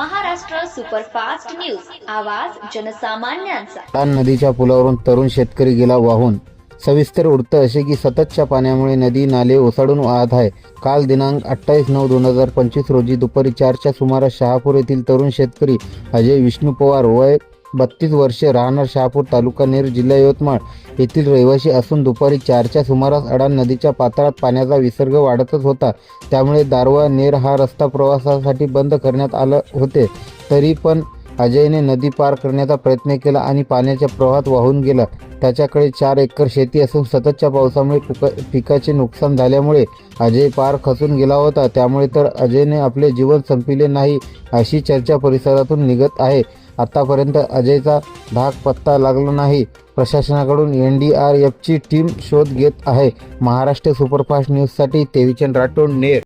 Superfast news. आवाज जनसामान्यांचा. तान नदीच्या पुलावरून तरुण शेतकरी गेला वाहून. सविस्तर उडतं असे की सततच्या पाण्यामुळे नदी नाले ओसाडून वाहत आहे. काल दिनांक अठ्ठावीस नऊ दोन हजार पंचवीस रोजी दुपारी चारच्या सुमारास शहापूर येथील तरुण शेतकरी अजय विष्णू पवार वय बत्तीस वर्षे राहणार शहापूर तालुका नेर जिल्हा यवतमाळ येथील रहिवासी असून दुपारी चारच्या सुमारास अडाण नदीच्या पात्रात पाण्याचा विसर्ग वाढतच होता. त्यामुळे दारवा नेर हा रस्ता प्रवासासाठी बंद करण्यात आलं होते. तरी पण अजयने नदी पार करण्याचा प्रयत्न केला आणि पाण्याच्या प्रवाहात वाहून गेला. त्याच्याकडे चार एकर शेती असून सततच्या पावसामुळे पिका पिकाचे नुकसान झाल्यामुळे अजय पार खचून गेला होता. त्यामुळे तर अजयने आपले जीवन संपविले नाही अशी चर्चा परिसरातून निघत आहे. आतापर्यंत अजयचा धाक पत्ता लागला नाही. प्रशासनाकडून एन डी आर एफची टीम शोध घेत आहे. महाराष्ट्र सुपरफास्ट न्यूजसाठी तेविचंद राठोड नेर